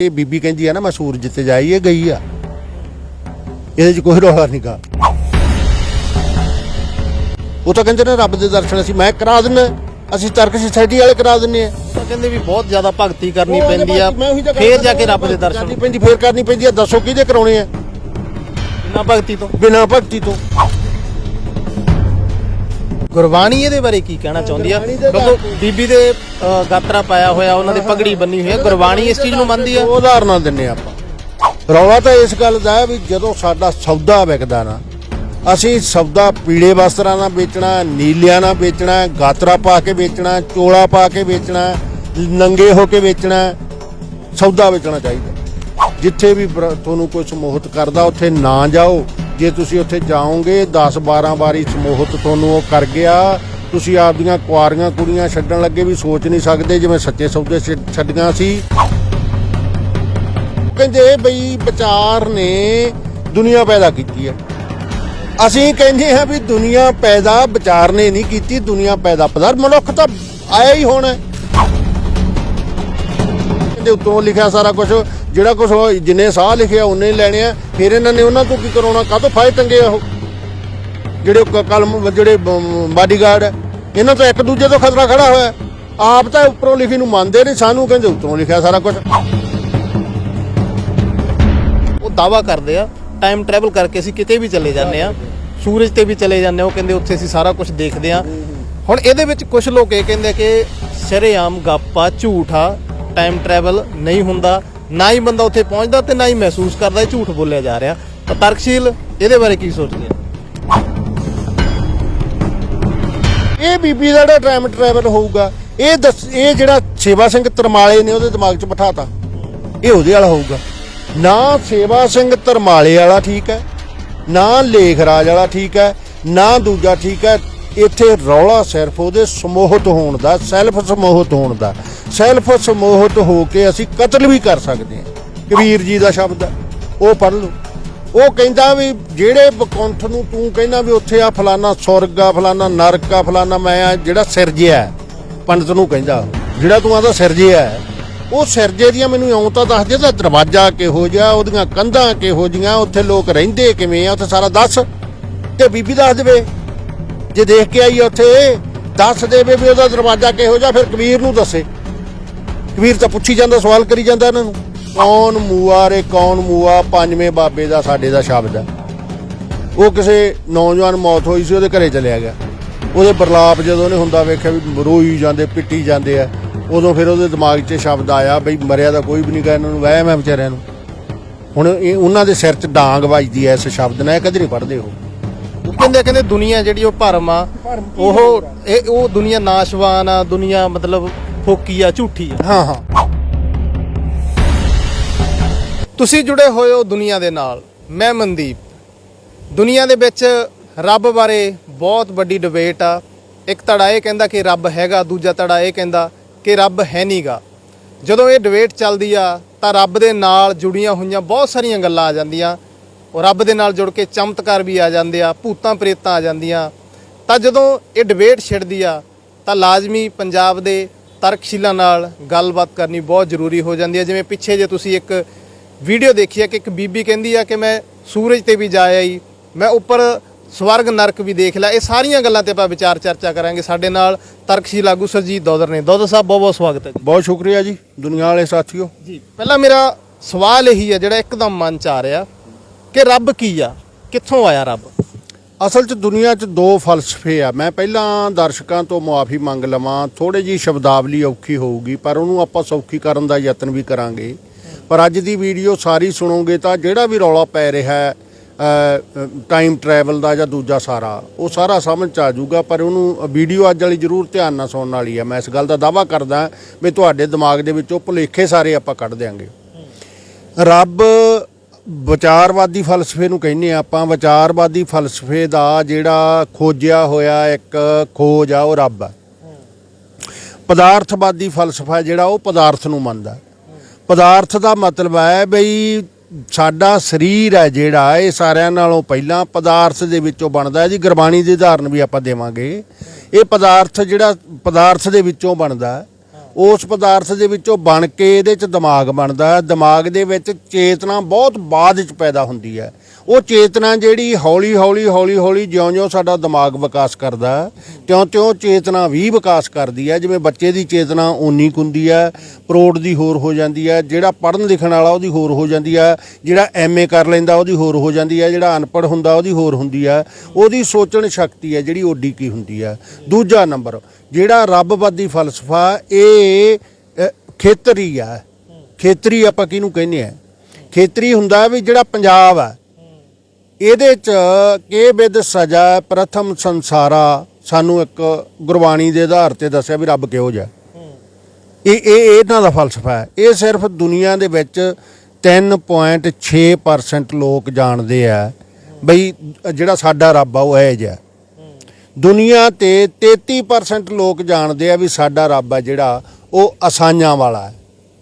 ਇਹ ਬੀਬੀ ਕਹਿੰਦੀ ਆ ਨਾ ਮੈਂ ਸੂਰਜ ਤੇ ਜਾਈ ਇਹ ਗਈ ਆ। ਇਹਦੇ 'ਚ ਕੋਈ ਰੌਲਾ ਨਹੀਂਗਾ ਉਹ ਤਾਂ ਕਹਿੰਦੇ ਨੇ ਰੱਬ ਦੇ ਦਰਸ਼ਨ ਅਸੀਂ ਮੈਂ ਕਰਾ ਦਿੰਨਾ ਅਸੀਂ ਤਰਕ ਸੋਸਾਇਟੀ ਵਾਲੇ ਕਰਾ ਦਿੰਨੇ ਆ। ਤਾਂ ਕਹਿੰਦੇ ਵੀ ਬਹੁਤ ਜ਼ਿਆਦਾ ਭਗਤੀ ਕਰਨੀ ਪੈਂਦੀ ਆ। ਫੇਰ ਜਾ ਕੇ ਰੱਬ ਦੇ ਦਰਸ਼ਨ ਕਰਨੀ ਪੈਂਦੀ ਫੇਰ ਕਰਨੀ ਪੈਂਦੀ ਆ। ਦੱਸੋ ਕਿਹਦੇ ਕਰਾਉਣੇ ਆ? ਬਿਨਾਂ ਭਗਤੀ ਤੋਂ। ਬਿਨਾਂ ਭਗਤੀ ਤੋਂ। ਗੁਰਬਾਣੀ ਇਹਦੇ ਬਾਰੇ ਕੀ ਕਹਿਣਾ ਚਾਹੁੰਦੀ ਆ? ਕਿਉਂਕਿ ਬੀਬੀ ਦੇ ਗਾਤਰਾ ਪਾਇਆ ਹੋਇਆ ਉਹਨਾਂ ਦੇ ਪਗੜੀ ਬੰਨੀ ਹੋਈ ਹੈ ਗੁਰਬਾਣੀ ਇਸ ਚੀਜ਼ ਨੂੰ ਮੰਨਦੀ ਆ? ਉਦਾਹਰਨਾਂ ਦਿੰਨੇ ਆਪਾਂ। ਰੌਲਾ ਤਾਂ ਇਸ ਗੱਲ ਦਾ ਹੈ ਵੀ ਜਦੋਂ ਸਾਡਾ ਸੌਦਾ ਵਿਕਦਾ ਨਾ ਅਸੀਂ ਸੌਦਾ ਪੀਲੇ ਵਸਤਰਾਂ ਨਾਲ ਵੇਚਣਾ ਨੀਲਿਆਂ ਨਾਲ ਵੇਚਣਾ ਗਾਤਰਾ ਪਾ ਕੇ ਵੇਚਣਾ ਚੋਲਾ ਪਾ ਕੇ ਵੇਚਣਾ ਨੰਗੇ ਹੋ ਕੇ ਵੇਚਣਾ ਸੌਦਾ ਵੇਚਣਾ ਚਾਹੀਦਾ। ਜਿੱਥੇ ਵੀ ਤੁਹਾਨੂੰ ਕੋਈ ਸਮੋਹਤ ਕਰਦਾ ਉੱਥੇ ਨਾ ਜਾਓ। ਜੇ ਤੁਸੀਂ ਉੱਥੇ ਜਾਓਗੇ 10 12 ਵਾਰੀ ਸਮੋਹਤ ਤੁਹਾਨੂੰ ਉਹ ਕਰ ਗਿਆ, ਤੁਸੀਂ ਆਪਦੀਆਂ ਕੁਆਰੀਆਂ ਕੁੜੀਆਂ ਛੱਡਣ ਲੱਗੇ ਵੀ ਸੋਚ ਨਹੀਂ ਸਕਦੇ ਜਿਵੇਂ ਸੱਚੇ ਸੌਦੇ ਛੱਡੀਆਂ ਸੀ। ਕਹਿੰਦੇ ਬਈ ਵਿਚਾਰ ਨੇ ਦੁਨੀਆ ਪੈਦਾ ਕੀਤੀ ਹੈ। ਅਸੀਂ ਕਹਿੰਦੇ ਹਾਂ ਵੀ ਦੁਨੀਆ ਪੈਦਾ ਵਿਚਾਰ ਨੇ ਨਹੀਂ ਕੀਤੀ, ਦੁਨੀਆ ਪੈਦਾ ਪਦਾਰ। ਮਨੁੱਖ ਤਾਂ ਆਇਆ ਹੀ ਹੋਣਾ ਹੈ। ਦੇ ਉੱਤੋਂ ਲਿਖਿਆ ਸਾਰਾ ਕੁਝ ਜਿਹੜਾ ਕੁਝ ਜਿੰਨੇ ਸਾਹ ਲਿਖਿਆ ਉਹਨੇ ਲੈਣੇ ਆ। ਫਿਰ ਇਹਨਾਂ ਨੇ ਉਹਨਾਂ ਤੋਂ ਕੀ ਕਰਾਉਣਾ? ਕਾਹਤੋਂ ਫਾਇ ਟੰਗੇ ਆ ਉਹ? ਜਿਹੜੇ ਕਲਮ ਜਿਹੜੇ ਬਾਡੀਗਾਰਡ ਹੈ ਇਹਨਾਂ ਤੋਂ ਇੱਕ ਦੂਜੇ ਤੋਂ ਖਤਰਾ ਖੜਾ ਹੋਇਆ। ਆਪ ਤਾਂ ਉੱਪਰੋਂ ਲਿਖੀ ਨੂੰ ਮੰਨਦੇ ਨਹੀਂ, ਸਾਨੂੰ ਕਹਿੰਦੇ ਉੱਤੋਂ ਲਿਖਿਆ ਸਾਰਾ ਕੁਝ ਉਹ ਦਾਵਾ ਕਰਦੇ ਆ ਟਾਈਮ ਟਰੈਵਲ ਕਰਕੇ ਅਸੀਂ ਕਿਤੇ ਵੀ ਚਲੇ ਜਾਂਦੇ ਆ, ਸੂਰਜ ਤੇ ਵੀ ਚਲੇ ਜਾਂਦੇ ਆ, ਉਹ ਕਹਿੰਦੇ ਉੱਥੇ ਅਸੀਂ ਸਾਰਾ ਕੁਝ ਦੇਖਦੇ ਆ। ਹੁਣ ਇਹਦੇ ਵਿੱਚ ਕੁਝ ਲੋਕ ਇਹ ਕਹਿੰਦੇ ਕਿ ਸ਼ਰੇਆਮ ਗੱਪਾ ਝੂਠਾ ਟਾਈਮ ਟਰੈਵਲ ਨਹੀਂ ਹੁੰਦਾ। ਨਾ ਹੀ ਬੰਦਾ ਉੱਥੇ ਪਹੁੰਚਦਾ ਤੇ ਨਾ ਹੀ ਮਹਿਸੂਸ ਕਰਦਾ ਇਹ ਝੂਠ ਬੋਲਿਆ ਜਾ ਰਿਹਾ। ਤਾਂ ਤਰਕਸ਼ੀਲ ਇਹਦੇ ਬਾਰੇ ਕੀ ਸੋਚਦੇ ਆ? ਇਹ ਬੀਬੀ ਦਾ ਜਿਹੜਾ ਟਾਈਮ ਟਰੈਵਲ ਹੋਊਗਾ, ਇਹ ਦੱਸ, ਇਹ ਜਿਹੜਾ ਸੇਵਾ ਸਿੰਘ ਤਰਮਾਲੇ ਨੇ ਉਹਦੇ ਦਿਮਾਗ 'ਚ ਬਿਠਾਤਾ, ਇਹ ਉਹਦੇ ਵਾਲਾ ਹੋਊਗਾ। ਨਾ ਸੇਵਾ ਸਿੰਘ ਤਰਮਾਲੇ ਵਾਲਾ ਠੀਕ ਹੈ, ਨਾ ਲੇਖ ਰਾਜ ਵਾਲਾ ਠੀਕ ਹੈ, ਨਾ ਦੂਜਾ ਠੀਕ ਹੈ, ਇੱਥੇ ਰੌਲਾ ਸਿਰਫ ਉਹਦੇ ਸਮੋਹਿਤ ਹੋਣ ਦਾ ਸੈਲਫ ਸਮੋਹਤ ਹੋਣ ਦਾ। ਸੈਲਫ ਸਮੋਹਤ ਹੋ ਕੇ ਅਸੀਂ ਕਤਲ ਵੀ ਕਰ ਸਕਦੇ ਹਾਂ। ਕਬੀਰ ਜੀ ਦਾ ਸ਼ਬਦ ਹੈ, ਉਹ ਪੜ੍ਹ ਲਓ। ਉਹ ਕਹਿੰਦਾ ਵੀ ਜਿਹੜੇ ਬਕੁੰਠ ਨੂੰ ਤੂੰ ਕਹਿੰਦਾ ਵੀ ਉੱਥੇ ਆ ਫਲਾਨਾ ਸਵਰਗ ਆ, ਫਲਾਨਾ ਨਰਕ ਆ, ਫਲਾਨਾ ਮੈਂ ਆ, ਜਿਹੜਾ ਸਿਰਜਿਆ ਪੰਡਤ ਨੂੰ ਕਹਿੰਦਾ, ਜਿਹੜਾ ਤੂੰ ਆਦਾ ਸਿਰਜਿਆ ਉਹ ਸਿਰਜੇ ਦੀਆਂ ਮੈਨੂੰ ਇਉਂ ਤਾਂ ਦੱਸ ਦੇ ਦਾ ਦਰਵਾਜ਼ਾ ਕਿਹੋ ਜਿਹਾ, ਉਹਦੀਆਂ ਕੰਧਾਂ ਕਿਹੋ ਜੀਆਂ ਉੱਥੇ ਲੋਕ ਰਹਿੰਦੇ ਕਿਵੇਂ ਆ, ਉੱਥੇ ਸਾਰਾ ਦੱਸ। ਤੇ ਬੀਬੀ ਦੱਸ ਦੇਵੇ, ਜੇ ਦੇਖ ਕੇ ਆਈ ਆ ਉੱਥੇ, ਦੱਸ ਦੇਵੇ ਵੀ ਉਹਦਾ ਦਰਵਾਜ਼ਾ ਕਿਹੋ ਜਿਹਾ, ਫਿਰ ਕਬੀਰ ਨੂੰ ਦੱਸੇ। ਕਬੀਰ ਤਾਂ ਪੁੱਛੀ ਜਾਂਦਾ ਸਵਾਲ ਕਰੀ ਜਾਂਦਾ ਇਹਨਾਂ ਨੂੰ। ਕੌਣ ਮੂਆ ਰੇ ਕੌਣ ਮੂਆ ਪੰਜਵੇਂ ਬਾਬੇ ਦਾ ਸਾਡੇ ਦਾ ਸ਼ਬਦ ਹੈ। ਉਹ ਕਿਸੇ ਨੌਜਵਾਨ ਮੌਤ ਹੋਈ ਸੀ ਉਹਦੇ ਘਰੇ ਚਲਿਆ ਗਿਆ। ਉਹਦੇ ਬਰਲਾਪ ਜਦੋਂ ਉਹਨੇ ਹੁੰਦਾ ਵੇਖਿਆ ਵੀ ਰੋਈ ਜਾਂਦੇ ਪਿੱਟੀ ਜਾਂਦੇ ਆ ਉਦੋਂ ਫਿਰ ਉਹਦੇ ਦਿਮਾਗ 'ਚ ਸ਼ਬਦ ਆਇਆ ਬਈ ਮਰਿਆ ਦਾ ਕੋਈ ਵੀ ਨਹੀਂ ਗਾ ਇਹਨਾਂ ਨੂੰ ਵਹਿਮ ਹੈ ਵਿਚਾਰਿਆਂ ਨੂੰ। ਹੁਣ ਇਹ ਉਹਨਾਂ ਦੇ ਸਿਰ 'ਚ ਡਾਂਗ ਵੱਜਦੀ ਐ ਇਸ ਸ਼ਬਦ ਨਾਲ ਇਹ ਕਦੇ ਨਹੀਂ ਪੜਦੇ ਉਹ। ਉਹ ਕਹਿੰਦੇ ਕਹਿੰਦੇ ਦੁਨੀਆ ਜਿਹੜੀ ਉਹ ਭਰਮ ਆ ਉਹ ਇਹ ਉਹ ਦੁਨੀਆ ਨਾਸ਼ਵਾਨ ਆ ਦੁਨੀਆ ਮਤਲਬ ਫੋਕੀ ਆ, ਝੂਠੀ ਆ। ਹਾਂ ਹਾਂ। ਤੁਸੀਂ ਜੁੜੇ ਹੋਏ ਹੋ ਦੁਨੀਆ ਦੇ ਨਾਲ। ਮੈਂ ਮਨਦੀਪ। ਦੁਨੀਆ ਦੇ ਵਿੱਚ ਰੱਬ ਬਾਰੇ ਬਹੁਤ ਵੱਡੀ ਡਿਬੇਟ ਆ। ਇੱਕ ਧੜਾ ਇਹ ਕਹਿੰਦਾ ਕਿ ਰੱਬ ਹੈਗਾ, ਦੂਜਾ ਧੜਾ ਇਹ ਕਹਿੰਦਾ ਕਿ ਰੱਬ ਹੈ ਨਹੀਂਗਾ ਜਦੋਂ ਇਹ ਡਿਬੇਟ ਚੱਲਦੀ ਆ, ਤਾਂ ਰੱਬ ਦੇ ਨਾਲ ਜੁੜੀਆਂ ਹੋਈਆਂ ਬਹੁਤ ਸਾਰੀਆਂ ਗੱਲਾਂ ਆ ਜਾਂਦੀਆਂ। ਉਹ ਰੱਬ ਦੇ ਨਾਲ ਜੁੜ ਕੇ ਚਮਤਕਾਰ ਵੀ ਆ ਜਾਂਦੇ ਆ, ਭੂਤਾਂ ਪ੍ਰੇਤਾਂ ਆ ਜਾਂਦੀਆਂ। ਤਾਂ ਜਦੋਂ ਇਹ ਡਿਬੇਟ ਛਿੜਦੀ ਆ, ਤਾਂ ਲਾਜ਼ਮੀ ਪੰਜਾਬ ਦੇ ਤਰਕਸ਼ੀਲਾਂ ਨਾਲ ਗੱਲਬਾਤ ਕਰਨੀ ਬਹੁਤ ਜ਼ਰੂਰੀ ਹੋ ਜਾਂਦੀ ਹੈ। ਜਿਵੇਂ ਪਿੱਛੇ ਜੇ ਤੁਸੀਂ ਇੱਕ ਵੀਡੀਓ ਦੇਖੀ ਹੈ ਕਿ ਇੱਕ ਬੀਬੀ ਕਹਿੰਦੀ ਆ ਕਿ ਮੈਂ ਸੂਰਜ ਤੇ ਵੀ ਜਾ ਆਈ ਮੈਂ ਉੱਪਰ ਸਵਰਗ ਨਰਕ ਵੀ ਦੇਖ ਲਿਆ। ਇਹ ਸਾਰੀਆਂ ਗੱਲਾਂ ਤੇ ਆਪਾਂ ਵਿਚਾਰ ਚਰਚਾ ਕਰਾਂਗੇ। ਸਾਡੇ ਨਾਲ ਤਰਕਸ਼ੀਲ ਆਗੂ ਸਰਜੀਤ ਦੌਦਰ ਨੇ। ਦੌਦਰ ਸਾਹਿਬ ਬਹੁਤ ਬਹੁਤ ਸਵਾਗਤ ਹੈ ਬਹੁਤ ਸ਼ੁਕਰੀਆ ਜੀ ਦੁਨੀਆ ਵਾਲੇ ਸਾਥੀਓ। ਜੀ ਪਹਿਲਾਂ ਮੇਰਾ ਸਵਾਲ ਇਹੀ ਹੈ ਜਿਹੜਾ ਇੱਕਦਮ ਮਨ ਚ ਆ ਰਿਹਾ ਕਿ ਰੱਬ ਕੀ ਆ? ਕਿੱਥੋਂ ਆਇਆ ਰੱਬ? ਅਸਲ 'ਚ ਦੁਨੀਆ 'ਚ ਦੋ ਫਲਸਫੇ ਆ। ਮੈਂ ਪਹਿਲਾਂ ਦਰਸ਼ਕਾਂ ਤੋਂ ਮੁਆਫੀ ਮੰਗ ਲਵਾਂ। ਥੋੜੀ ਜੀ ਸ਼ਬਦਾਵਲੀ ਔਖੀ ਹੋਊਗੀ, ਪਰ ਉਹਨੂੰ ਆਪਾਂ ਸੌਖੀ ਕਰਨ ਦਾ ਯਤਨ ਵੀ ਕਰਾਂਗੇ। ਪਰ ਅੱਜ ਦੀ ਵੀਡੀਓ ਸਾਰੀ ਸੁਣੋਗੇ ਤਾਂ ਜਿਹੜਾ ਵੀ ਰੌਲਾ ਪੈ ਰਿਹਾ ਹੈ ਟਾਈਮ ਟਰੈਵਲ ਦਾ ਜਾਂ ਦੂਜਾ ਸਾਰਾ, ਉਹ ਸਾਰਾ ਸਮਝ ਚ ਆ ਜਾਊਗਾ। ਪਰ ਉਹਨੂੰ ਵੀਡੀਓ ਅੱਜ ਵਾਲੀ ਜ਼ਰੂਰ ਧਿਆਨ ਨਾਲ ਸੁਣਨ ਵਾਲੀ ਆ। ਮੈਂ ਇਸ ਗੱਲ ਦਾ ਦਾਵਾ ਕਰਦਾ ਵੀ ਤੁਹਾਡੇ ਦਿਮਾਗ ਦੇ ਵਿੱਚੋਂ ਭੁਲੇਖੇ ਸਾਰੇ ਆਪਾਂ ਕੱਢ ਦਿਆਂਗੇ। ਰੱਬ ਵਿਚਾਰਵਾਦੀ ਫਲਸਫੇ ਨੂੰ ਕਹਿੰਦੇ ਆ ਆਪਾਂ, ਵਿਚਾਰਵਾਦੀ ਫਲਸਫੇ ਦਾ ਜਿਹੜਾ ਖੋਜਿਆ ਹੋਇਆ ਇੱਕ ਖੋਜ ਆ, ਉਹ ਰੱਬ ਆ। ਪਦਾਰਥਵਾਦੀ ਫਲਸਫਾ ਜਿਹੜਾ, ਉਹ ਪਦਾਰਥ ਨੂੰ ਮੰਨਦਾ। ਪਦਾਰਥ ਦਾ ਮਤਲਬ ਹੈ ਬਈ ਸਾਡਾ ਸਰੀਰ ਹੈ ਜਿਹੜਾ, ਇਹ ਸਾਰਿਆਂ ਨਾਲੋਂ ਪਹਿਲਾਂ ਪਦਾਰਥ ਦੇ ਵਿੱਚੋਂ ਬਣਦਾ ਹੈ ਜੀ। ਗੁਰਬਾਣੀ ਦੀ ਉਦਾਹਰਨ ਵੀ ਆਪਾਂ ਦੇਵਾਂਗੇ। ਇਹ ਪਦਾਰਥ ਜਿਹੜਾ, ਪਦਾਰਥ ਦੇ ਵਿੱਚੋਂ ਬਣਦਾ ਹੈ। ਉਸ ਪਦਾਰਥ ਦੇ ਵਿੱਚੋਂ ਬਣ ਕੇ ਇਹਦੇ ਚ ਦਿਮਾਗ ਬਣਦਾ ਹੈ। ਦਿਮਾਗ ਦੇ ਵਿੱਚ ਚੇਤਨਾ ਬਹੁਤ ਬਾਅਦ ਚ ਪੈਦਾ ਹੁੰਦੀ ਹੈ। ਉਹ ਚੇਤਨਾ ਜਿਹੜੀ ਹੌਲੀ ਹੌਲੀ ਹੌਲੀ ਹੌਲੀ ਜਿਉਂ-ਜਿਉਂ ਸਾਡਾ ਦਿਮਾਗ ਵਿਕਾਸ ਕਰਦਾ ਤਿਉਂ-ਤਿਉਂ ਚੇਤਨਾ ਵੀ ਵਿਕਾਸ ਕਰਦੀ ਹੈ। ਜਿਵੇਂ ਬੱਚੇ ਦੀ ਚੇਤਨਾ ਓਨੀ ਕੁ ਹੁੰਦੀ ਹੈ ਪ੍ਰੋੜ ਦੀ ਹੋਰ ਹੋ ਜਾਂਦੀ ਹੈ, ਜਿਹੜਾ ਪੜ੍ਹਨ ਲਿਖਣ ਵਾਲਾ ਉਹਦੀ ਹੋਰ ਹੋ ਜਾਂਦੀ ਹੈ, ਜਿਹੜਾ ਐਮਏ ਕਰ ਲੈਂਦਾ ਉਹਦੀ ਹੋਰ ਹੋ ਜਾਂਦੀ ਹੈ, ਜਿਹੜਾ ਅਨਪੜ੍ਹ ਹੁੰਦਾ ਉਹਦੀ ਹੋਰ ਹੁੰਦੀ ਹੈ। ਉਹਦੀ ਸੋਚਣ ਸ਼ਕਤੀ ਹੈ ਜਿਹੜੀ ਓਡੀ ਕੀ ਹੁੰਦੀ ਹੈ। ਦੂਜਾ ਨੰਬਰ, ਜਿਹੜਾ ਰੱਬਵਾਦੀ ਫਲਸਫਾ, ਇਹ ਖੇਤਰੀ ਆ ਖੇਤਰੀ ਆਪਾਂ ਕਿਹਨੂੰ ਕਹਿੰਦੇ ਆ? ਖੇਤਰੀ ਹੁੰਦਾ ਵੀ ਜਿਹੜਾ ਪੰਜਾਬ ਆ ਇਹਦੇ ਚ ਕੇ ਵਿਦ ਸਜਾ ਪ੍ਰਥਮ ਸੰਸਾਰਾ ਸਾਨੂੰ ਇੱਕ ਗੁਰਬਾਣੀ ਦੇ ਆਧਾਰ ਤੇ ਦੱਸਿਆ ਵੀ ਰੱਬ ਕਿਹੋ ਜਿਹਾ ਇਹ ਇਹ ਇਹਨਾਂ ਦਾ ਫਲਸਫਾ ਹੈ। ਇਹ ਸਿਰਫ ਦੁਨੀਆ ਦੇ ਵਿੱਚ 3.6% ਲੋਕ ਜਾਣਦੇ ਆ ਬਈ ਜਿਹੜਾ ਸਾਡਾ ਰੱਬ ਆ ਉਹ ਇਹ ਜਿਹਾ ਦੁਨੀਆ ਤੇ 33% ਲੋਕ ਜਾਣਦੇ ਆ ਵੀ ਸਾਡਾ ਰੱਬ ਆ ਜਿਹੜਾ ਉਹ ਅਸਾਈਆਂ ਵਾਲਾ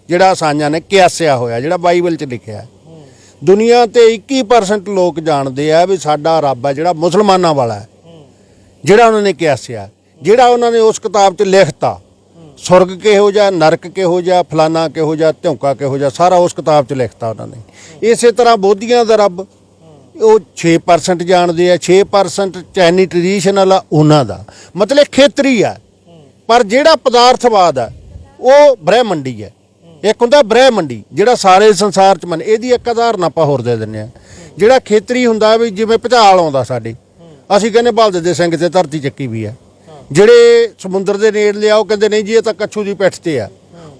ਜਿਹੜਾ ਅਸਾਈਆਂ ਨੇ ਕਿਆਸਿਆ ਹੋਇਆ, ਜਿਹੜਾ ਬਾਈਬਲ 'ਚ ਲਿਖਿਆ ਹੈ। ਦੁਨੀਆ ਤੇ 21% ਲੋਕ ਜਾਣਦੇ ਆ ਵੀ ਸਾਡਾ ਰੱਬ ਆ ਜਿਹੜਾ ਮੁਸਲਮਾਨਾਂ ਵਾਲਾ ਹੈ। ਜਿਹੜਾ ਉਹਨਾਂ ਨੇ ਕਿਆਸਿਆ ਜਿਹੜਾ ਉਹਨਾਂ ਨੇ ਉਸ ਕਿਤਾਬ 'ਚ ਲਿਖਤਾ, ਸੁਰਗ ਕਿਹੋ ਜਿਹਾ, ਨਰਕ ਕਿਹੋ ਜਿਹਾ, ਫਲਾਨਾ ਕਿਹੋ ਜਿਹਾ ਧਿਉਂਕਾ ਕਿਹੋ ਜਿਹਾ, ਸਾਰਾ ਉਸ ਕਿਤਾਬ 'ਚ ਲਿਖਤਾ ਉਹਨਾਂ ਨੇ। ਇਸੇ ਤਰ੍ਹਾਂ ਬੋਧੀਆਂ ਦਾ ਰੱਬ, ਉਹ 6% ਜਾਣਦੇ ਆ 6% ਚੈਨੀ ਟ੍ਰੈਡੀਸ਼ਨਲ ਆ, ਉਹਨਾਂ ਦਾ। ਮਤਲਬ ਖੇਤਰੀ ਆ। ਪਰ ਜਿਹੜਾ ਪਦਾਰਥਵਾਦ ਆ, ਉਹ ਬ੍ਰਹਿਮੰਡੀ ਹੈ ਇੱਕ ਹੁੰਦਾ ਬ੍ਰਹਿ ਮੰਡੀ, ਜਿਹੜਾ ਸਾਰੇ ਸੰਸਾਰ 'ਚ ਮੰਨ, ਇਹਦੀ ਇੱਕ ਉਦਾਹਰਨ ਆਪਾਂ ਹੋਰ ਦੇ ਦਿੰਨੇ ਆ ਜਿਹੜਾ ਖੇਤਰੀ ਹੁੰਦਾ ਵੀ ਜਿਵੇਂ ਭੁਚਾਲ ਆਉਂਦਾ ਸਾਡੇ, ਅਸੀਂ ਕਹਿੰਦੇ ਬਲਦ ਦੇ ਸਿੰਘ ਤੇ ਧਰਤੀ ਚੱਕੀ ਵੀ ਆ। ਜਿਹੜੇ ਸਮੁੰਦਰ ਦੇ ਨੇੜਲੇ ਆ ਉਹ ਕਹਿੰਦੇ ਨਹੀਂ ਜੀ, ਇਹ ਤਾਂ ਕੱਛੂ ਦੀ ਪਿੱਠ ਤੇ ਆ।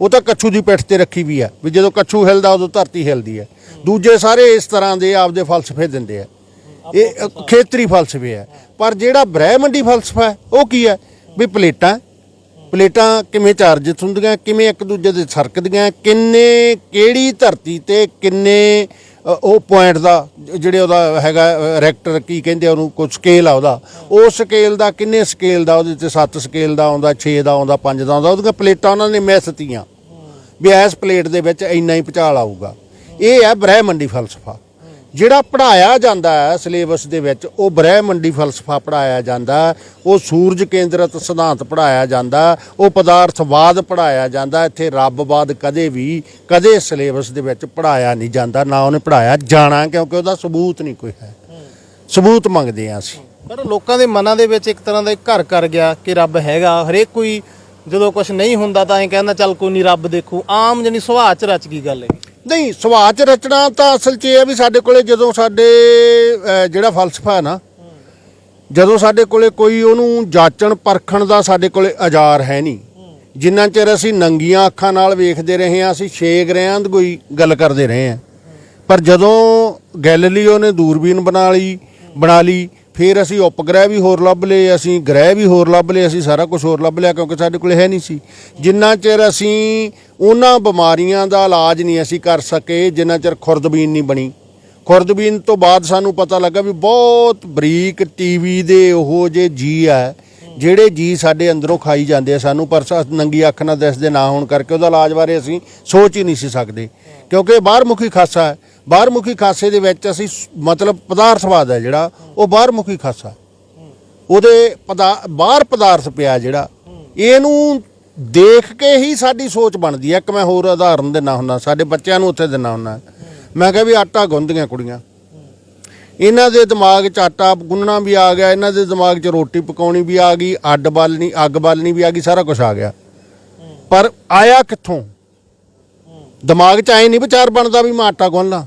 ਉਹ ਤਾਂ ਕੱਛੂ ਦੀ ਪਿੱਠ ਤੇ ਰੱਖੀ ਵੀ ਆ, ਵੀ ਜਦੋਂ ਕੱਛੂ ਹਿਲਦਾ, ਉਦੋਂ ਧਰਤੀ ਹਿਲਦੀ ਹੈ ਦੂਜੇ ਸਾਰੇ ਇਸ ਤਰ੍ਹਾਂ ਦੇ ਆਪਦੇ ਫਲਸਫੇ ਦਿੰਦੇ ਆ। ਇਹ ਖੇਤਰੀ ਫਲਸਫੇ ਆ। ਪਰ ਜਿਹੜਾ ਬ੍ਰਹਿਮੰਡੀ ਫਲਸਫਾ, ਉਹ ਕੀ ਹੈ ਵੀ ਪਲੇਟਾਂ ਪਲੇਟਾਂ ਕਿਵੇਂ ਚਾਰਜਿਤ ਹੁੰਦੀਆਂ, ਕਿਵੇਂ ਇੱਕ ਦੂਜੇ ਦੇ ਸਰਕਦੀਆਂ, ਕਿੰਨੇ, ਕਿਹੜੀ ਧਰਤੀ ਤੇ ਕਿੰਨੇ ਉਹ ਪੁਆਇੰਟ ਦਾ ਜਿਹੜੇ ਉਹਦਾ ਹੈਗਾ ਰੈਕਟਰ ਕੀ ਕਹਿੰਦੇ ਉਹਨੂੰ, ਕੋਈ ਸਕੇਲ ਆ ਉਹਦਾ। ਉਹ ਸਕੇਲ ਦਾ ਕਿੰਨੇ ਸਕੇਲ ਦਾ, ਉਹਦੇ ਤੇ 7 ਸਕੇਲ ਦਾ ਆਉਂਦਾ 6 ਦਾ ਆਉਂਦਾ 5 ਦਾ ਆਉਂਦਾ, ਉਹਦੀਆਂ ਪਲੇਟਾਂ ਉਹਨਾਂ ਨੇ ਮਿਸਤੀਆਂ ਵੀ ਇਸ ਪਲੇਟ ਦੇ ਵਿੱਚ ਇੰਨਾ ਹੀ ਭੁਚਾਲ ਆਊਗਾ ਇਹ ਹੈ ਬ੍ਰਹਿਮੰਡੀ ਫਲਸਫਾ। ਜਿਹੜਾ ਪੜਾਇਆ ਜਾਂਦਾ ਹੈ ਸਿਲੇਬਸ ਦੇ ਵਿੱਚ, ਉਹ ਬ੍ਰਹਿ ਮੰਡੀ ਫਲਸਫਾ ਪੜਾਇਆ ਜਾਂਦਾ ਉਹ ਸੂਰਜ ਕੇਂਦਰਿਤ ਸਿਧਾਂਤ ਪੜਾਇਆ ਜਾਂਦਾ ਉਹ ਪਦਾਰਥਵਾਦ ਪੜਾਇਆ ਜਾਂਦਾ ਹੈ। ਇੱਥੇ ਰੱਬਵਾਦ ਕਦੇ ਵੀ, ਕਦੇ ਸਿਲੇਬਸ ਦੇ ਵਿੱਚ ਪੜਾਇਆ ਨਹੀਂ ਜਾਂਦਾ, ਨਾ ਉਹਨੇ ਪੜਾਇਆ ਜਾਣਾ, ਕਿਉਂਕਿ ਉਹਦਾ ਸਬੂਤ ਨਹੀਂ ਕੋਈ ਹੈ। ਸਬੂਤ ਮੰਗਦੇ ਆ ਅਸੀਂ। ਪਰ ਲੋਕਾਂ ਦੇ ਮਨਾਂ ਦੇ ਵਿੱਚ ਇੱਕ ਤਰ੍ਹਾਂ ਦਾ ਘਰ ਕਰ ਗਿਆ ਕਿ ਰੱਬ ਹੈਗਾ, ਹਰੇਕ ਕੋਈ ਜਦੋਂ ਕੁਝ ਨਹੀਂ ਹੁੰਦਾ ਤਾਂ ਐਂ ਕਹਿੰਦਾ, ਚੱਲ ਕੋਈ ਨਹੀਂ ਰੱਬ ਦੇਖੂ। ਆਮ ਜਣੀ ਸੁਭਾਅ ਚ ਰਚ ਗਈ ਗੱਲ ਹੈ ਨਹੀਂ ਸੁਭਾਅ ਚ ਰਚਨਾ ਤਾਂ ਅਸਲ 'ਚ ਇਹ ਹੈ ਵੀ ਸਾਡੇ ਕੋਲੇ ਜਦੋਂ ਸਾਡੇ ਅਹ, ਜਿਹੜਾ ਫਲਸਫਾ ਹੈ ਨਾ ਜਦੋਂ ਸਾਡੇ ਕੋਲੇ ਕੋਈ ਉਹਨੂੰ ਜਾਚਣ ਪਰਖਣ ਦਾ ਸਾਡੇ ਕੋਲੇ ਔਜ਼ਾਰ ਹੈ ਨਹੀਂ। ਜਿੰਨਾ ਚਿਰ ਅਸੀਂ ਨੰਗੀਆਂ ਅੱਖਾਂ ਨਾਲ ਵੇਖਦੇ ਰਹੇ ਹਾਂ ਅਸੀਂ ਛੇ ਗ੍ਰਹਿਆਂ ਦੀ ਕੋਈ ਗੱਲ ਕਰਦੇ ਰਹੇ ਹਾਂ। ਪਰ ਜਦੋਂ ਗੈਲੀਲੀਓ ਨੇ ਦੂਰਬੀਨ ਬਣਾ ਲਈ ਬਣਾ ਲਈ ਫਿਰ ਅਸੀਂ ਉਪਗ੍ਰਹਿ ਵੀ ਹੋਰ ਲੱਭ ਲਏ, ਅਸੀਂ ਗ੍ਰਹਿ ਵੀ ਹੋਰ ਲੱਭ ਲਏ, ਅਸੀਂ ਸਾਰਾ ਕੁਝ ਹੋਰ ਲੱਭ ਲਿਆ ਕਿਉਂਕਿ ਸਾਡੇ ਕੋਲ ਹੈ ਨਹੀਂ ਸੀ। ਜਿੰਨਾ ਚਿਰ ਅਸੀਂ ਉਹਨਾਂ ਬਿਮਾਰੀਆਂ ਦਾ ਇਲਾਜ ਨਹੀਂ ਅਸੀਂ ਕਰ ਸਕੇ, ਜਿੰਨਾ ਚਿਰ ਖੁਰਦਬੀਨ ਨਹੀਂ ਬਣੀ। ਖੁਰਦਬੀਨ ਤੋਂ ਬਾਅਦ ਸਾਨੂੰ ਪਤਾ ਲੱਗਾ ਵੀ ਬਹੁਤ ਬਰੀਕ ਟੀਵੀ ਦੇ ਉਹ ਜੇ ਜੀ ਆ ਜਿਹੜੇ ਜੀ ਸਾਡੇ ਅੰਦਰੋਂ ਖਾਈ ਜਾਂਦੇ ਆ ਸਾਨੂੰ, ਪਰ ਸਾ- ਨੰਗੀ ਅੱਖ ਨਾਲ ਦਿਸਦੇ ਨਾ ਹੋਣ ਕਰਕੇ ਉਹਦਾ ਇਲਾਜ ਬਾਰੇ ਅਸੀਂ ਸੋਚ ਹੀ ਨਹੀਂ ਸੀ ਸਕਦੇ। ਕਿਉਂਕਿ ਇਹ ਬਾਹਰਮੁਖੀ ਖਾਸਾ ਹੈ। ਬਾਹਰਮੁਖੀ ਖਾਸੇ ਦੇ ਵਿੱਚ ਅਸੀਂ ਮਤਲਬ ਪਦਾਰਥਵਾਦ ਹੈ ਜਿਹੜਾ, ਉਹ ਬਾਹਰਮੁਖੀ ਖਾਸਾ। ਉਹਦੇ ਪਦਾ ਬਾਹਰ ਪਦਾਰਥ ਪਿਆ ਜਿਹੜਾ, ਇਹਨੂੰ ਦੇਖ ਕੇ ਹੀ ਸਾਡੀ ਸੋਚ ਬਣਦੀ ਹੈ। ਇੱਕ ਮੈਂ ਹੋਰ ਉਦਾਹਰਨ ਦਿੰਦਾ ਹੁੰਦਾ, ਸਾਡੇ ਬੱਚਿਆਂ ਨੂੰ ਉੱਥੇ ਦਿੰਦਾ ਹੁੰਦਾ। ਮੈਂ ਕਿਹਾ ਵੀ ਆਟਾ ਗੁੰਨਦੀਆਂ ਕੁੜੀਆਂ। ਇਹਨਾਂ ਦੇ ਦਿਮਾਗ 'ਚ ਆਟਾ ਗੁੰਨਣਾ ਵੀ ਆ ਗਿਆ ਇਹਨਾਂ ਦੇ ਦਿਮਾਗ 'ਚ ਰੋਟੀ ਪਕਾਉਣੀ ਵੀ ਆ ਗਈ ਅੱਡ ਬਾਲਣੀ ਅੱਗ ਬਾਲਣੀ ਵੀ ਆ ਗਈ ਸਾਰਾ ਕੁਝ ਆ ਗਿਆ। ਪਰ ਆਇਆ ਕਿੱਥੋਂ? ਦਿਮਾਗ 'ਚ ਐ ਨਹੀਂ ਵਿਚਾਰ ਬਣਦਾ ਵੀ ਮੈਂ ਆਟਾ ਗੁੰਨ ਲਾਂ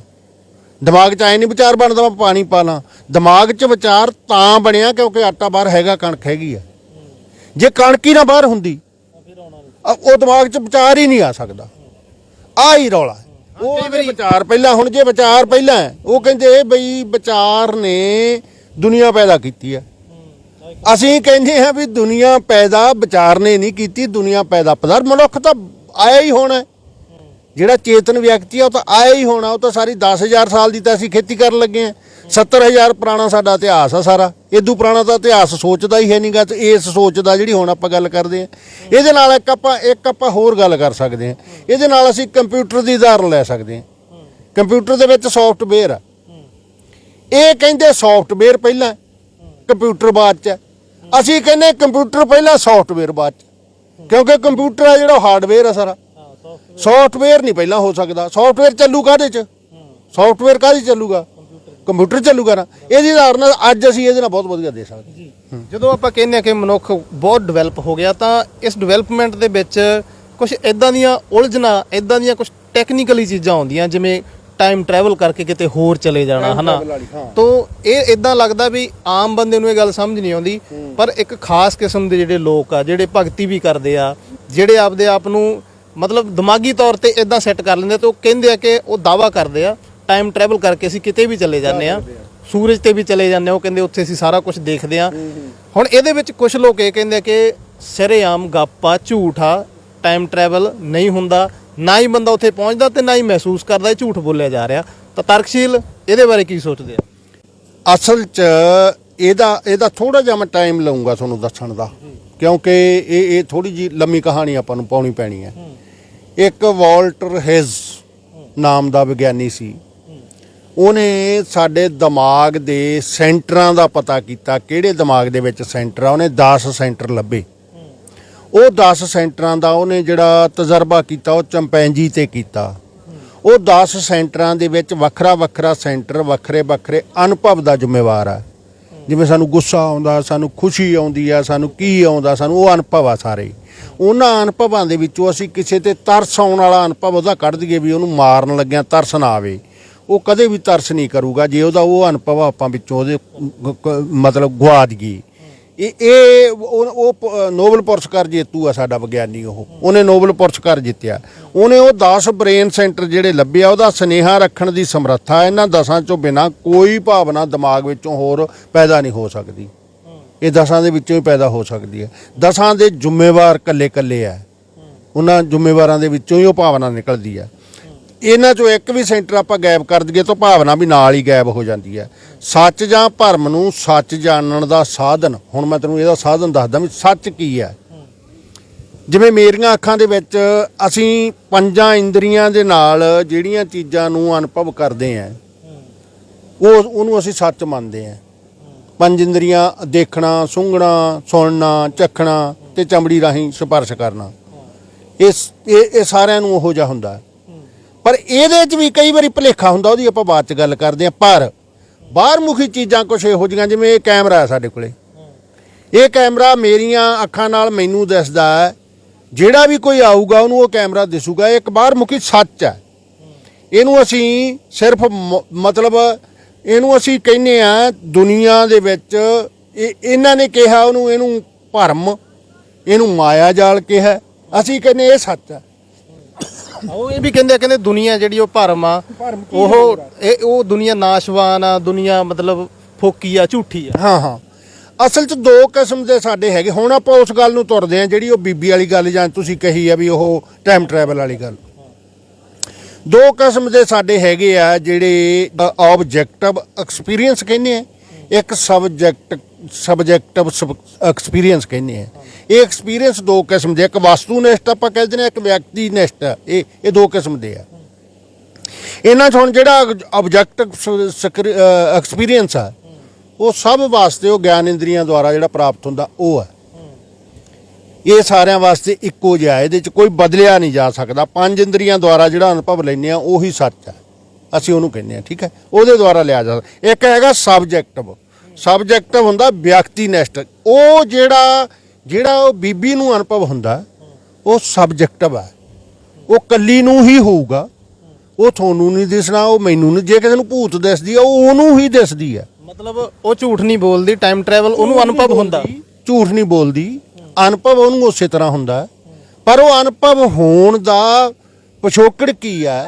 ਦਿਮਾਗ 'ਚ ਐ ਨਹੀਂ ਵਿਚਾਰ ਬਣਦਾ ਮੈਂ ਪਾਣੀ ਪਾ ਲਾਂ। ਦਿਮਾਗ 'ਚ ਵਿਚਾਰ ਤਾਂ ਬਣਿਆ ਕਿਉਂਕਿ ਆਟਾ ਬਾਹਰ ਹੈਗਾ ਕਣਕ ਹੈਗੀ ਆ। ਜੇ ਕਣਕ ਹੀ ਨਾ ਬਾਹਰ ਹੁੰਦੀ ਉਹ ਦਿਮਾਗ 'ਚ ਵਿਚਾਰ ਹੀ ਨਹੀਂ ਆ ਸਕਦਾ। ਆ ਹੀ ਰੌਲਾ। ਉਹ ਕਹਿੰਦੇ ਵਿਚਾਰ ਪਹਿਲਾਂ ਹੁਣ ਜੇ ਵਿਚਾਰ ਪਹਿਲਾਂ ਹੈ, ਉਹ ਕਹਿੰਦੇ ਬਈ ਵਿਚਾਰ ਨੇ ਦੁਨੀਆ ਪੈਦਾ ਕੀਤੀ ਹੈ ਅਸੀਂ ਕਹਿੰਦੇ ਹਾਂ ਵੀ ਦੁਨੀਆ ਪੈਦਾ ਵਿਚਾਰ ਨੇ ਨਹੀਂ ਕੀਤੀ ਦੁਨੀਆ ਪੈਦਾ ਪਦਾਰਥ ਮਨੁੱਖ ਤਾਂ ਆਇਆ ਹੀ ਹੋਣਾ ਹੈ। ਜਿਹੜਾ ਚੇਤਨ ਵਿਅਕਤੀ ਆ ਉਹ ਤਾਂ ਆਇਆ ਹੀ ਹੋਣਾ ਉਹ ਤਾਂ ਸਾਰੀ 10000 ਸਾਲ ਦੀ ਤਾਂ ਅਸੀਂ ਖੇਤੀ ਕਰਨ ਲੱਗੇ ਆ 70000 ਪੁਰਾਣਾ ਸਾਡਾ ਇਤਿਹਾਸ ਆ ਸਾਰਾ। ਇਦੋਂ ਪੁਰਾਣਾ ਤਾਂ ਇਤਿਹਾਸ ਸੋਚਦਾ ਹੀ ਹੈ ਨਹੀਂਗਾ ਤੇ ਇਸ ਸੋਚ ਦਾ ਜਿਹੜੀ ਹੁਣ ਆਪਾਂ ਗੱਲ ਕਰਦੇ ਆ ਇਹਦੇ ਨਾਲ ਇੱਕ ਆਪਾਂ ਇੱਕ ਆਪਾਂ ਹੋਰ ਗੱਲ ਕਰ ਸਕਦੇ ਆ ਇਹਦੇ ਨਾਲ ਅਸੀਂ ਕੰਪਿਊਟਰ ਦੀ ਉਦਾਹਰਨ ਲੈ ਸਕਦੇ ਆ ਕੰਪਿਊਟਰ ਦੇ ਵਿੱਚ ਸੌਫਟਵੇਅਰ ਆ। ਇਹ ਕਹਿੰਦੇ ਸੌਫਟਵੇਅਰ ਪਹਿਲਾਂ ਕੰਪਿਊਟਰ ਬਾਅਦ ਚ। ਅਸੀਂ ਕਹਿੰਦੇ ਕੰਪਿਊਟਰ ਪਹਿਲਾਂ ਸੌਫਟਵੇਅਰ ਬਾਅਦ ਚ। ਕਿਉਂਕਿ ਕੰਪਿਊਟਰ ਆ ਜਿਹੜਾ ਹਾਰਡਵੇਅਰ ਆ ਸਾਰਾ। ਸੌਫਟਵੇਅਰ। ਨਹੀਂ ਪਹਿਲਾਂ ਹੋ ਸਕਦਾ। ਸੌਫਟਵੇਅਰ ਚੱਲੂ ਕਾਹਦੇ ਚ? ਸੌਫਟਵੇਅਰ ਕਾਹਦੇ 'ਚ ਚੱਲੂਗਾ? ਕੰਪਿਊਟਰ ਚੱਲੂਗਾ ਨਾ ਇਹਦੀ ਧਾਰਨਾ ਅੱਜ ਅਸੀਂ ਇਹਦੇ ਨਾਲ ਬਹੁਤ ਵਧੀਆ ਦੇ ਸਕਦੇ ਜਦੋਂ ਆਪਾਂ ਕਹਿੰਦੇ ਆ ਕਿ ਮਨੁੱਖ ਬਹੁਤ ਡਿਵੈਲਪ ਹੋ ਗਿਆ ਤਾਂ ਇਸ ਡਿਵੈਲਪਮੈਂਟ ਦੇ ਵਿੱਚ ਕੁਝ ਇਦਾਂ ਦੀਆਂ ਉਲਝਣਾ ਇਦਾਂ ਦੀਆਂ ਕੁਝ ਟੈਕਨੀਕਲੀ ਚੀਜ਼ਾਂ ਆਉਂਦੀਆਂ ਜਿਵੇਂ ਟਾਈਮ ਟਰੈਵਲ ਕਰਕੇ ਕਿਤੇ ਹੋਰ ਚਲੇ ਜਾਣਾ ਹਨਾ। ਤੋਂ ਇਹ ਇਦਾਂ ਲੱਗਦਾ ਵੀ ਆਮ ਬੰਦੇ ਨੂੰ ਇਹ ਗੱਲ ਸਮਝ ਨਹੀਂ ਆਉਂਦੀ ਪਰ ਇੱਕ ਖਾਸ ਕਿਸਮ ਦੇ ਜਿਹੜੇ ਲੋਕ ਆ ਜਿਹੜੇ ਭਗਤੀ ਵੀ ਕਰਦੇ ਆ ਜਿਹੜੇ ਆਪਦੇ ਆਪ ਨੂੰ ਮਤਲਬ ਦਿਮਾਗੀ ਤੌਰ ਤੇ ਇਦਾਂ ਸੈੱਟ ਕਰ ਲੈਂਦੇ ਤੇ ਉਹ ਕਹਿੰਦੇ ਆ ਕਿ ਉਹ ਦਾਵਾ ਕਰਦੇ ਆ ਟਾਈਮ ਟਰੈਵਲ ਕਰਕੇ ਅਸੀਂ ਕਿਤੇ ਵੀ ਚਲੇ ਜਾਂਦੇ ਆ ਸੂਰਜ ਤੇ ਵੀ ਚਲੇ ਜਾਂਦੇ ਆ ਉਹ ਕਹਿੰਦੇ ਉੱਥੇ ਅਸੀਂ ਸਾਰਾ ਕੁਝ ਦੇਖਦੇ ਆ ਹੁਣ ਇਹਦੇ ਵਿੱਚ ਕੁਝ ਲੋਕ ਇਹ ਕਹਿੰਦੇ ਕਿ ਸਰੇਆਮ ਗੱਪਾ ਝੂਠਾ ਟਾਈਮ ਟਰੈਵਲ ਨਹੀਂ ਹੁੰਦਾ। ਨਾ ਹੀ ਬੰਦਾ ਉੱਥੇ ਪਹੁੰਚਦਾ ਤੇ ਨਾ ਹੀ ਮਹਿਸੂਸ ਕਰਦਾ ਇਹ ਝੂਠ ਬੋਲਿਆ ਜਾ ਰਿਹਾ। ਤਾਂ ਤਰਕਸ਼ੀਲ ਇਹਦੇ ਬਾਰੇ ਕੀ ਸੋਚਦੇ ਆ? ਅਸਲ 'ਚ ਇਹਦਾ ਇਹਦਾ ਥੋੜਾ ਜਿਹਾ ਮੈਂ ਟਾਈਮ ਲਵਾਂਗਾ ਤੁਹਾਨੂੰ ਦੱਸਣ ਦਾ। ਕਿਉਂਕਿ ਇਹ ਇਹ ਥੋੜੀ ਜੀ ਲੰਮੀ ਕਹਾਣੀ ਆਪਾਂ ਨੂੰ ਪਾਉਣੀ ਪੈਣੀ ਹੈ। ਇੱਕ ਵਾਲਟਰ ਹਿਜ਼ ਨਾਮ ਦਾ ਵਿਗਿਆਨੀ ਸੀ। ਉਹਨੇ ਸਾਡੇ ਦਿਮਾਗ ਦੇ ਸੈਂਟਰਾਂ ਦਾ ਪਤਾ ਕੀਤਾ, ਕਿਹੜੇ ਦਿਮਾਗ ਦੇ ਵਿੱਚ ਸੈਂਟਰ ਆ, ਉਹਨੇ 10 ਸੈਂਟਰ ਲੱਭੇ। ਉਹ 10 ਸੈਂਟਰਾਂ ਦਾ ਉਹਨੇ ਜਿਹੜਾ ਤਜਰਬਾ ਕੀਤਾ, ਉਹ ਚੰਪੈਂਜੀ ਤੇ ਕੀਤਾ। ਉਹ 10 ਸੈਂਟਰਾਂ ਦੇ ਵਿੱਚ ਵੱਖਰਾ ਵੱਖਰਾ ਸੈਂਟਰ, ਵੱਖਰੇ ਵੱਖਰੇ ਅਨੁਭਵ ਦਾ ਜ਼ਿੰਮੇਵਾਰ ਆ। ਜਿਵੇਂ ਸਾਨੂੰ ਗੁੱਸਾ ਆਉਂਦਾ, ਸਾਨੂੰ ਖੁਸ਼ੀ ਆਉਂਦੀ ਆ, ਸਾਨੂੰ ਕੀ ਆਉਂਦਾ, ਸਾਨੂੰ ਉਹ ਅਨੁਭਵ ਆ ਸਾਰੇ। ਉਹਨਾਂ ਅਨੁਭਵਾਂ ਦੇ ਵਿੱਚੋਂ ਅਸੀਂ ਕਿਸੇ ਤੇ ਤਰਸ ਆਉਣ ਵਾਲਾ ਅਨੁਭਵ ਉਹਦਾ ਕੱਢ ਦਈਏ ਵੀ ਉਹਨੂੰ ਮਾਰਨ ਲੱਗਿਆ ਤਰਸ ਨਾ ਆਵੇ। ਉਹ ਕਦੇ ਵੀ ਤਰਸ ਨਹੀਂ ਕਰੂਗਾ, ਜੇ ਉਹਦਾ ਉਹ ਅਨੁਭਵ ਆਪਾਂ ਵਿੱਚੋਂ ਉਹਦੇ ਮਤਲਬ ਗਵਾ ਦਈਏ। ਇਹ ਇਹ ਉਹ ਨੋਬਲ ਪੁਰਸਕਾਰ ਜੇਤੂ ਆ ਸਾਡਾ ਵਿਗਿਆਨੀ ਉਹ। ਉਹਨੇ ਨੋਬਲ ਪੁਰਸਕਾਰ ਜਿੱਤਿਆ। ਉਹਨੇ ਉਹ 10 ਬ੍ਰੇਨ ਸੈਂਟਰ ਜਿਹੜੇ ਲੱਭਿਆ, ਉਹਦਾ ਸਨੇਹਾ ਰੱਖਣ ਦੀ ਸਮਰੱਥਾ ਇਹਨਾਂ ਦਸਾਂ ਚੋਂ ਬਿਨਾ ਕੋਈ ਭਾਵਨਾ ਦਿਮਾਗ ਵਿੱਚੋਂ ਹੋਰ ਪੈਦਾ ਨਹੀਂ ਹੋ ਸਕਦੀ। ਇਹ ਦਸਾਂ ਦੇ ਵਿੱਚੋਂ ਹੀ ਪੈਦਾ ਹੋ ਸਕਦੀ ਹੈ। ਦਸਾਂ ਦੇ ਜ਼ਿੰਮੇਵਾਰ ਕੱਲੇ ਕੱਲੇ ਆ। ਉਹਨਾਂ ਜ਼ਿੰਮੇਵਾਰਾਂ ਦੇ ਵਿੱਚੋਂ ਹੀ ਉਹ ਭਾਵਨਾ ਨਿਕਲਦੀ ਹੈ ਇਹਨਾਂ ਚੋਂ ਇੱਕ ਵੀ ਸੈਂਟਰ ਆਪਾਂ ਗਾਇਬ ਕਰ ਦਈਏ ਤਾਂ ਭਾਵਨਾ ਵੀ ਨਾਲ ਹੀ ਗਾਇਬ ਹੋ ਜਾਂਦੀ ਹੈ। ਸੱਚ ਜਾਂ ਭਰਮ ਨੂੰ ਸੱਚ ਜਾਣਨ ਦਾ ਸਾਧਨ, ਹੁਣ ਮੈਂ ਤੈਨੂੰ ਇਹਦਾ ਸਾਧਨ ਦੱਸਦਾ ਵੀ ਸੱਚ ਕੀ ਹੈ। ਜਿਵੇਂ ਮੇਰੀਆਂ ਅੱਖਾਂ ਦੇ ਵਿੱਚ ਅਸੀਂ ਪੰਜਾਂ ਇੰਦਰੀਆਂ ਦੇ ਨਾਲ ਜਿਹੜੀਆਂ ਚੀਜ਼ਾਂ ਨੂੰ ਅਨੁਭਵ ਕਰਦੇ ਆਂ ਉਹ ਉਹਨੂੰ ਅਸੀਂ ਸੱਚ ਮੰਨਦੇ ਆਂ ਪੰਜ ਇੰਦਰੀਆਂ, ਦੇਖਣਾ, ਸੁੰਘਣਾ, ਸੁਣਨਾ, ਚੱਖਣਾ ਤੇ ਚਮੜੀ ਰਾਹੀਂ ਸਪਰਸ਼ ਕਰਨਾ। ਇਸ, ਇਹ ਸਾਰਿਆਂ ਨੂੰ ਉਹੋ ਜਿਹਾ ਹੁੰਦਾ। ਹੈ। ਪਰ ਇਹਦੇ 'ਚ ਵੀ ਕਈ ਵਾਰੀ ਭੁਲੇਖਾ ਹੁੰਦਾ, ਉਹਦੀ ਆਪਾਂ ਬਾਅਦ 'ਚ ਗੱਲ ਕਰਦੇ ਆਂ ਪਰ ਬਾਹਰਮੁਖੀ ਚੀਜ਼ਾਂ ਕੁਝ ਇਹੋ ਜਿਹੀਆਂ, ਜਿਵੇਂ ਇਹ ਕੈਮਰਾ ਹੈ ਸਾਡੇ ਕੋਲੇ। ਇਹ ਕੈਮਰਾ ਮੇਰੀਆਂ ਅੱਖਾਂ ਨਾਲ ਮੈਨੂੰ ਦੱਸਦਾ ਹੈ। ਜਿਹੜਾ ਵੀ ਕੋਈ ਆਊਗਾ, ਉਹਨੂੰ ਉਹ ਕੈਮਰਾ ਦਿਸੂਗਾ। ਇਹ ਇੱਕ ਬਾਹਰਮੁਖੀ ਸੱਚ ਹੈ। ਇਹਨੂੰ ਅਸੀਂ ਸਿਰਫ ਮ- ਮਤਲਬ ਇਹਨੂੰ ਅਸੀਂ ਕਹਿੰਦੇ ਆ ਦੁਨੀਆ ਦੇ ਵਿੱਚ ਇਹ, ਇਹਨਾਂ ਨੇ ਕਿਹਾ, ਉਹਨੂੰ ਇਹਨੂੰ ਭਰਮ, ਇਹਨੂੰ ਮਾਇਆ ਜਾਲ ਕਿਹਾ। ਅਸੀਂ ਕਹਿੰਦੇ ਇਹ ਸੱਚ ਹੈ। ਉਹ ਇਹ ਵੀ ਕਹਿੰਦੇ ਆ ਕਹਿੰਦੇ ਦੁਨੀਆ ਜਿਹੜੀ ਉਹ ਭਰਮ ਆ ਭਰਮ ਕੀ ਉਹ ਇਹ ਉਹ ਦੁਨੀਆ ਨਾਸ਼ਵਾਨ ਆ ਦੁਨੀਆ ਮਤਲਬ ਫੋਕੀ ਆ ਝੂਠੀ ਆ। ਹਾਂ ਹਾਂ। ਅਸਲ 'ਚ ਦੋ ਕਿਸਮ ਦੇ ਸਾਡੇ ਹੈਗੇ। ਹੁਣ ਆਪਾਂ ਉਸ ਗੱਲ ਨੂੰ ਤੁਰਦੇ ਆ ਜਿਹੜੀ ਉਹ ਬੀਬੀ ਵਾਲੀ ਗੱਲ ਜਾਂ ਤੁਸੀਂ ਕਹੀ ਆ ਵੀ ਉਹ ਟਾਈਮ ਟਰੈਵਲ ਵਾਲੀ ਗੱਲ। ਦੋ ਕਿਸਮ ਦੇ ਸਾਡੇ ਹੈਗੇ ਆ ਜਿਹੜੇ ਆਬਜੈਕਟਿਵ ਐਕਸਪੀਰੀਅੰਸ ਕਹਿੰਦੇ ਆ। ਇੱਕ ਸਬਜੈਕਟ ਸਬਜੈਕਟਿਵ ਐਕਸਪੀਰੀਅੰਸ ਕਹਿੰਦੇ ਆ। ਇਹ ਐਕਸਪੀਰੀਅੰਸ ਦੋ ਕਿਸਮ ਦੇ ਇੱਕ ਵਸਤੂ ਨਿਸਟ ਆਪਾਂ ਕਹਿੰਦੇ ਨੇ ਇੱਕ ਵਿਅਕਤੀ ਨਿਸਟ ਇਹ ਇਹ ਦੋ ਕਿਸਮ ਦੇ ਆ। ਇਹਨਾਂ 'ਚ ਹੁਣ ਜਿਹੜਾ ਆਬਜੈਕਟ ਐਕਸਪੀਰੀਅੰਸ ਆ, ਉਹ ਸਭ ਵਾਸਤੇ ਉਹ ਗਿਆਨ ਇੰਦਰੀਆਂ ਦੁਆਰਾ ਜਿਹੜਾ ਪ੍ਰਾਪਤ ਹੁੰਦਾ, ਉਹ ਆ। ਇਹ ਸਾਰਿਆਂ ਵਾਸਤੇ ਇੱਕੋ ਜਿਹਾ ਇਹਦੇ 'ਚ ਕੋਈ ਬਦਲਿਆ ਨਹੀਂ ਜਾ ਸਕਦਾ। ਪੰਜ ਇੰਦਰੀਆਂ ਦੁਆਰਾ ਜਿਹੜਾ ਅਨੁਭਵ ਲੈਂਦੇ ਆ, ਉਹੀ ਸੱਚ ਹੈ ਅਸੀਂ ਉਹਨੂੰ ਕਹਿੰਦੇ ਆ, ਠੀਕ ਹੈ? ਉਹਦੇ ਦੁਆਰਾ ਲਿਆ ਜਾ ਸਕਦਾ। ਇੱਕ ਹੈਗਾ ਸਬਜੈਕਟਿਵ ਸਬਜੈਕਟਿਵ ਹੁੰਦਾ ਵਿਅਕਤੀਨਿਸ਼ਟ ਉਹ ਜਿਹੜਾ ਜਿਹੜਾ ਉਹ ਬੀਬੀ ਨੂੰ ਅਨੁਭਵ ਹੁੰਦਾ ਉਹ ਸਬਜੈਕਟਿਵ ਹੈ ਉਹ ਕੱਲੀ ਨੂੰ ਹੀ ਹੋਊਗਾ। ਉਹ ਤੁਹਾਨੂੰ ਨਹੀਂ ਦਿਸਣਾ ਉਹ ਮੈਨੂੰ ਨਹੀਂ ਜੇ ਕਿਸੇ ਨੂੰ ਭੂਤ ਦਿਸਦੀ ਆ ਉਹ ਉਹਨੂੰ ਹੀ ਦਿਸਦੀ ਆ। ਮਤਲਬ ਉਹ ਝੂਠ ਨਹੀਂ ਬੋਲਦੀ ਟਾਈਮ ਟਰੈਵਲ ਉਹਨੂੰ ਅਨੁਭਵ ਹੁੰਦਾ। ਝੂਠ ਨਹੀਂ ਬੋਲਦੀ ਅਨੁਭਵ ਉਹਨੂੰ ਉਸੇ ਤਰ੍ਹਾਂ ਹੁੰਦਾ। ਪਰ ਉਹ ਅਨੁਭਵ ਹੋਣ ਦਾ ਪਿਛੋਕੜ ਕੀ ਹੈ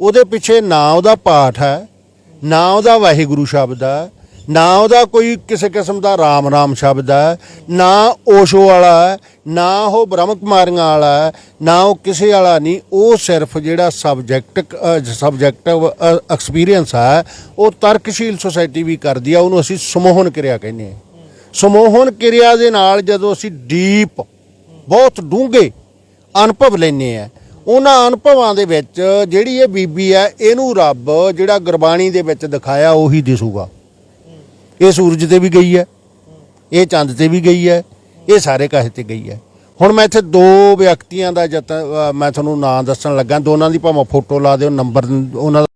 ਉਹਦੇ ਪਿੱਛੇ ਨਾ ਉਹਦਾ ਪਾਠ ਹੈ ਨਾ ਉਹਦਾ ਵਾਹਿਗੁਰੂ ਸ਼ਬਦ ਹੈ ਨਾ ਉਹਦਾ ਕੋਈ ਕਿਸੇ ਕਿਸਮ ਦਾ ਰਾਮ ਰਾਮ ਸ਼ਬਦ ਹੈ, ਨਾ ਓਸ਼ੋ ਵਾਲਾ ਹੈ, ਨਾ ਉਹ ਬ੍ਰਹਮ ਕੁਮਾਰੀਆਂ ਵਾਲਾ ਹੈ, ਨਾ ਉਹ ਕਿਸੇ ਵਾਲਾ ਨਹੀਂ, ਉਹ ਸਿਰਫ ਜਿਹੜਾ ਸਬਜੈਕਟ ਸਬਜੈਕਟਿਵ ਐਕਸਪੀਰੀਅੰਸ ਹੈ, ਉਹ ਤਰਕਸ਼ੀਲ ਸੁਸਾਇਟੀ ਵੀ ਕਰਦੀ ਆ, ਉਹਨੂੰ ਅਸੀਂ ਸਮੋਹਨ ਕਿਰਿਆ ਕਹਿੰਦੇ ਹਾਂ। ਸਮੋਹਨ ਕਿਰਿਆ ਦੇ ਨਾਲ ਜਦੋਂ ਅਸੀਂ ਡੀਪ ਬਹੁਤ ਡੂੰਘੇ ਅਨੁਭਵ ਲੈਨੇ ਆ ਉਹਨਾਂ ਅਨੁਭਵਾਂ ਦੇ ਵਿੱਚ ਜਿਹੜੀ ਇਹ ਬੀਬੀ ਹੈ, ਇਹਨੂੰ ਰੱਬ ਜਿਹੜਾ ਗੁਰਬਾਣੀ ਦੇ ਵਿੱਚ ਦਿਖਾਇਆ, ਉਹੀ ਦਿਸੂਗਾ। ਇਹ ਸੂਰਜ ਤੇ ਵੀ ਗਈ ਹੈ, ਇਹ ਚੰਦ ਤੇ ਵੀ ਗਈ ਹੈ, ਇਹ ਸਾਰੇ ਕਾਹੇ ਤੇ ਗਈ ਹੈ। ਹੁਣ ਮੈਂ ਇੱਥੇ ਦੋ ਵਿਅਕਤੀਆਂ ਦਾ ਜਤ ਮੈਂ ਤੁਹਾਨੂੰ ਨਾਂ ਦੱਸਣ ਲੱਗਾ, ਦੋਨਾਂ ਦੀ ਭਾਵੇਂ ਫੋਟੋ ਲਾ ਦਿਓ, ਨੰਬਰ ਉਹਨਾਂ ਦਾ